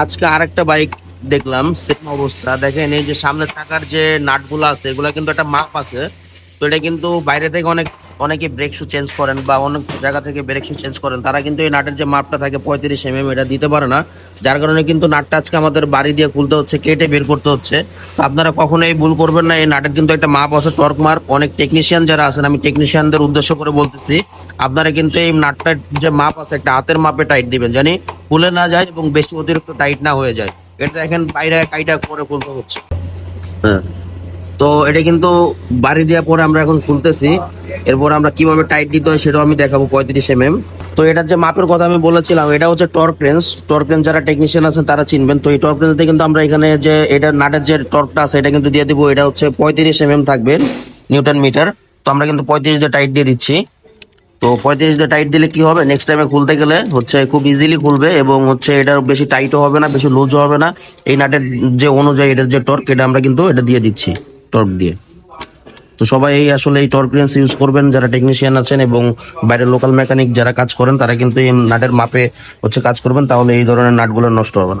আজকে আরেকটা বাইক দেখলাম সেম অবস্থা। দেখেন, এই যে সামনে থাকার যে নাটগুলো আছে, এগুলো কিন্তু একটা মাপ আছে। তো এটা কিন্তু বাইরে থেকে অনেক, অনেকে ব্রেক শু চেঞ্জ করেন বা অনেক জায়গা থেকে ব্রেক শু চেঞ্জ করেন। তারা কিন্তু এই নাটের যে মাপটা থাকে, পঁয়ত্রিশ এম এম এটা দিতে পারে না। যার কারণে কিন্তু নাটটা আজকে আমাদের বাড়ি দিয়ে খুলতে হচ্ছে, কেটে বের করতে হচ্ছে। আপনারা কখনোই ভুল করবেন না, এই নাটের কিন্তু একটা মাপ আছে টর্ক মার্ক অনেক টেকনিশিয়ান যারা আছেন, আমি টেকনিশিয়ানদের উদ্দেশ্য করে বলতেছি আপনারা কিন্তু এই নাটটার যে মাপ আছে, একটা হাতের মাপে টাইট দিবেন জানি খুলে না যায় এবং বেশি অতিরিক্ত টাইট না হয়ে যায়। এটা দেখেন বাইরে কাইটা করে খুলতে হচ্ছে। হ্যাঁ। তো এটা কিন্তু বাড়ি দেওয়ার পরে আমরা এখন খুলতেছি। এরপর আমরা কীভাবে টাইট দিতে হয় সেটাও আমি দেখাবো পঁয়ত্রিশ এম এম তো এটার যে মাপের কথা আমি বলেছিলাম, এটা হচ্ছে টর্ক রেঞ্জ টর্ক রেঞ্জ যারা টেকনিশিয়ান আছেন তারা চিনবেন। তো এই টর্ক রেঞ্জ দিয়ে কিন্তু আমরা এখানে যে এটা নাটের যে টর্কটা আছে, এটা কিন্তু দিয়ে দিব। এটা হচ্ছে পঁয়ত্রিশ এম এম থাকবে নিউটন মিটার। তো আমরা কিন্তু পঁয়ত্রিশ দিয়ে টাইট দিয়ে দিচ্ছি। তো পঁয়ত্রিশ দিয়ে টাইট দিলে কি হবে? নেক্সট টাইমে খুলতে গেলে হচ্ছে খুব ইজিলি খুলবে এবং হচ্ছে এটা বেশি টাইটও হবে না, বেশি লুজও হবে না। এই নাটের যে অনুযায়ী এটার যে টর্ক এটা আমরা কিন্তু এটা দিয়ে দিচ্ছি টর্ক দিয়ে। তো সবাই এই আসলে এই টর্ক রেঞ্জ ইউজ করবেন, যারা টেকনিশিয়ান আছেন এবং বাইরের লোকাল মেকানিক যারা কাজ করেন, তারা কিন্তু এই নাটের মাপে হচ্ছে কাজ করবেন, তাহলে এই ধরনের নাটগুলো নষ্ট হবে না।